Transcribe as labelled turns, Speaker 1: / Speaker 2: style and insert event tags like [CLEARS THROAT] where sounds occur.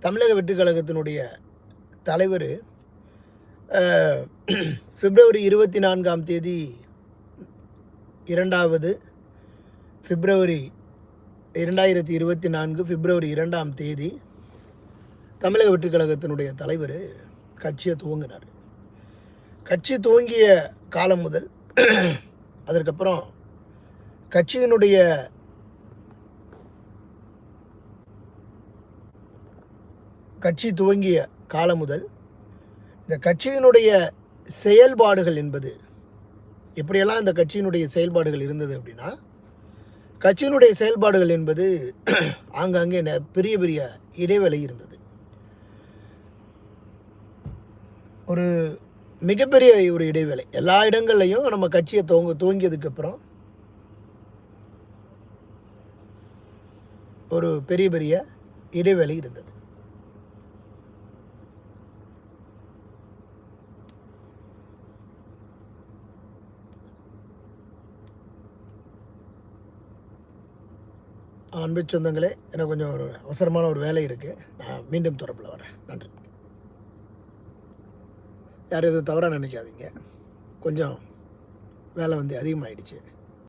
Speaker 1: தமிழக வெற்றி கழகத்தினுடைய தலைவர் பிப்ரவரி இருபத்தி நான்காம் தேதி இரண்டாவது பிப்ரவரி இரண்டாயிரத்தி இருபத்தி நான்கு பிப்ரவரி இரண்டாம் தேதி தமிழக வெற்றி கழகத்தினுடைய தலைவர் கட்சியை துவங்கினார். கட்சி துவங்கிய காலம் முதல் அதற்கப்புறம் கட்சியினுடைய கட்சி துவங்கிய காலம் முதல் இந்த கட்சியினுடைய செயல்பாடுகள் என்பது எப்படியெல்லாம் இந்த கட்சியினுடைய செயல்பாடுகள் இருந்தது அப்படின்னா கட்சியினுடைய செயல்பாடுகள் என்பது [CLEARS THROAT] ஆங்காங்கே பெரிய பெரிய இடைவேளை இருந்தது. ஒரு மிகப்பெரிய ஒரு இடைவேளை. எல்லா இடங்கள்லையும் நம்ம கட்சியை துவங்க துவங்கியதுக்கப்புறம் ஒரு பெரிய பெரிய இடைவேளை இருந்தது. அன்பு சொந்தங்களே எனக்கு கொஞ்சம் ஒரு அவசரமான ஒரு வேலை இருக்குது நான் மீண்டும் தொடர்பில் வரேன். நன்றி. யாரும் எதுவும் தவறாக நினைக்காதீங்க. கொஞ்சம் வேலை வந்து அதிகமாகிடுச்சு